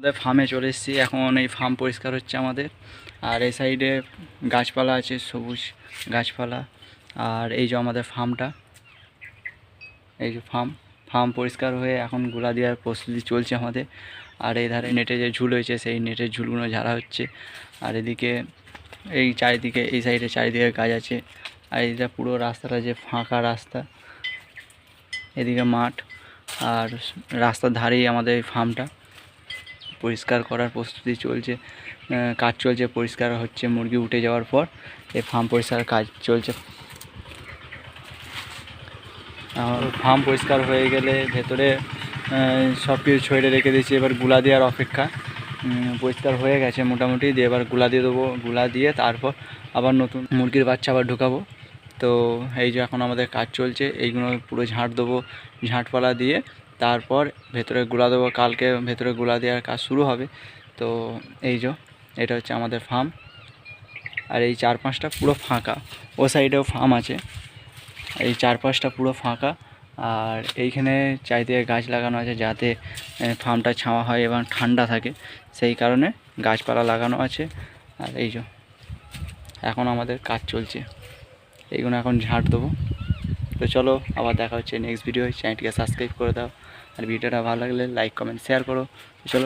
আমাদের ফার্মে চলে এসেছি। এখন এই ফার্ম পরিষ্কার হচ্ছে আমাদের। আর এই সাইডে গাছপালা আছে, সবুজ গাছপালা। আর এই যে আমাদের ফার্মটা এই যে ফার্ম ফার্ম পরিষ্কার হয়ে এখনগুলা দেওয়ার প্রস্তুতি চলছে আমাদের। আর এই ধারে নেটে যে ঝুল হয়েছে, সেই নেটের ঝুলগুলো ঝাড়া হচ্ছে। আর এদিকে এই চারিদিকে, এই সাইডে চারিদিকে গাছ আছে। আর এইটা পুরো রাস্তাটা যে ফাঁকা রাস্তা, এদিকে মাঠ। আর রাস্তার ধারেই আমাদের এই ফার্মটা পরিষ্কার করার প্রস্তুতি চলছে কাজ চলছে, পরিষ্কার হচ্ছে, মুরগি উঠে যাওয়ার পর এই ফার্ম পরিষ্কার কাজ চলছে। আর ফার্ম পরিষ্কার হয়ে গেলে ভেতরে সব কিছু ছড়ে রেখে দিয়েছি, এবারগুলা দেওয়ার অপেক্ষা। পরিষ্কার হয়ে গেছে মোটামুটি, দিয়ে এবারগুলা দিয়ে দেবো, গুলা দিয়ে তারপর আবার নতুন মুরগির বাচ্চা আবার ঢুকাবো। তো এই যে এখন আমাদের কাজ চলছে, এইগুলো পুরো ঝাঁট দেবো, ঝাঁটপালা দিয়ে তারপর ভেতরে গুলা দেবো, কালকে ভেতরে গুলা দেওয়ার কাজ শুরু হবে। তো এই যে, এটা হচ্ছে আমাদের ফার্ম আর এই চার পাঁচটা পুরো ফাঁকা। ও সাইডেও ফার্ম আছে। এই চার পাঁচটা পুরো ফাঁকা। আর এইখানে চারিদিকে গাছ লাগানো আছে যাতে ফার্মটা ছাওয়া হয় এবং ঠান্ডা থাকে। সেই কারণে গাছপালা লাগানো আছে। আর এই যে, এখন আমাদের কাজ চলছে। এইগুলো এখন ঝাঁট দেবো। তো চলো আবার দেখা হচ্ছে নেক্সট ভিডিও চ্যানেলটিকে সাবস্ক্রাইব করে দাও। আর ভিডিওটা ভালো লাগলে লাইক কমেন্ট শেয়ার করো। চলো।